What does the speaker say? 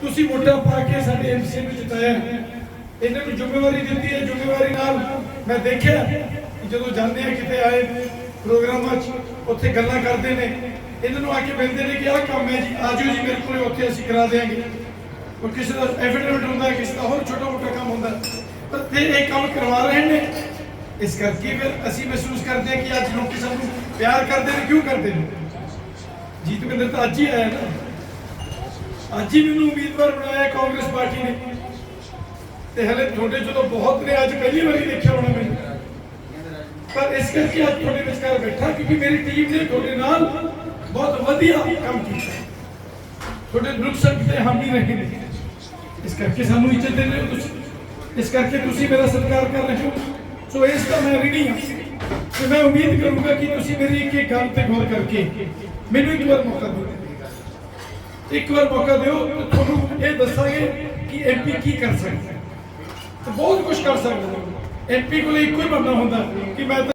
ਤੁਸੀਂ ਵੋਟਾਂ ਪਾ ਕੇ ਸਾਡੇ ਐਮਸੀ ਨੂੰ ਜਿਤਾਇਆ ਇਹਨਾਂ ਨੂੰ ਜ਼ਿੰਮੇਵਾਰੀ ਦਿੱਤੀ ਹੈ। ਜ਼ਿੰਮੇਵਾਰੀ ਨਾਲ ਮੈਂ ਦੇਖਿਆ ਜਦੋਂ ਜਾਂਦੇ ਆ ਕਿਤੇ ਆਏ ਪ੍ਰੋਗਰਾਮਾਂ 'ਚ ਉੱਥੇ ਗੱਲਾਂ ਕਰਦੇ ਨੇ। ਇਹਨਾਂ ਨੂੰ ਆ ਕੇ ਮਿਲਦੇ ਨੇ ਕਿ ਆਹ ਕੰਮ ਹੈ ਜੀ ਆਜੋ ਜੀ ਮੇਰੇ ਕੋਲੇ ਉੱਥੇ ਅਸੀਂ ਕਰਾ ਦੇਾਂਗੇ ਉਹ ਕਿਸੇ ਦਾ ਐਫੀਡੇਵਿਟ ਹੁੰਦਾ ਹੈ, ਕਿਸੇ ਦਾ ਹੋਰ ਛੋਟਾ ਮੋਟਾ ਕੰਮ ਹੁੰਦਾ ਤਾਂ ਤੇ ਇਹ ਕੰਮ ਕਰਵਾ ਰਹੇ ਨੇ। ਇਸ ਕਰਕੇ ਫਿਰ ਅਸੀਂ ਮਹਿਸੂਸ ਕਰਦੇ ਹਾਂ ਕਿ ਅੱਜ ਲੋਕ ਸਾਨੂੰ ਪਿਆਰ ਕਰਦੇ ਨੇ ਕਿਉਂ ਕਰਦੇ ਨੇ? ਜੀਤ ਮਹਿੰਦਰ ਤਾਂ ਅੱਜ ਹੀ ਆਇਆ ਨਾ। ਅੱਜ ਹੀ ਮੈਨੂੰ ਉਮੀਦਵਾਰ ਬਣਾਇਆ ਕਾਂਗਰਸ ਪਾਰਟੀ ਨੇ ਤੇ ਹਲੇ ਤੁਹਾਡੇ ਚੋਂ ਬਹੁਤ ਨੇ ਅੱਜ ਪਹਿਲੀ ਵਾਰੀ ਦੇਖਿਆ ਹੋਣਾ ਮੈਨੂੰ ਪਰ ਇਸ ਕਰਕੇ ਅੱਜ ਤੁਹਾਡੇ ਵਿਚਕਾਰ ਬੈਠਾ ਕਿਉਂਕਿ ਮੇਰੀ ਟੀਮ ਨੇ ਤੁਹਾਡੇ ਨਾਲ ਬਹੁਤ ਵਧੀਆ ਕੰਮ ਕੀਤਾ ਤੁਹਾਡੇ ਦੁੱਖ ਸੁੱਖ ਤੇ ਹਾਮੀ ਰਹੇ ਨੇ ਇਸ ਕਰਕੇ ਸਾਨੂੰ ਇੱਜ਼ਤ ਦੇ ਰਹੇ ਹੋ ਤੁਸੀਂ ਇਸ ਕਰਕੇ ਤੁਸੀਂ ਮੇਰਾ ਸਤਿਕਾਰ ਕਰ ਰਹੇ ਹੋ ਸੋ ਇਸ ਦਾ ਮੈਂ ਰਿਣੀ ਹਾਂ ਤੇ ਮੈਂ ਉਮੀਦ ਕਰੂੰਗਾ ਕਿ ਤੁਸੀਂ ਮੇਰੀ ਇੱਕ ਇੱਕ ਗੱਲ ਤੇ ਗੌਰ ਕਰਕੇ ਮੈਨੂੰ ਇੱਕ ਵਾਰ ਮੌਕਾ ਦਿਓ ਇੱਕ ਵਾਰ ਮੌਕਾ ਦਿਓ, ਤੁਹਾਨੂੰ ਇਹ ਦੱਸਾਂਗੇ ਕਿ ਐਮਪੀ ਕੀ ਕਰ ਸਕਦਾ ਤੇ ਬਹੁਤ ਕੁਝ ਕਰ ਸਕਦਾ ਐਮਪੀ ਕੋਲ ਇੱਕੋ ਹੀ ਬੰਦਾ ਹੁੰਦਾ ਕਿ ਮੈਂ ਤਾਂ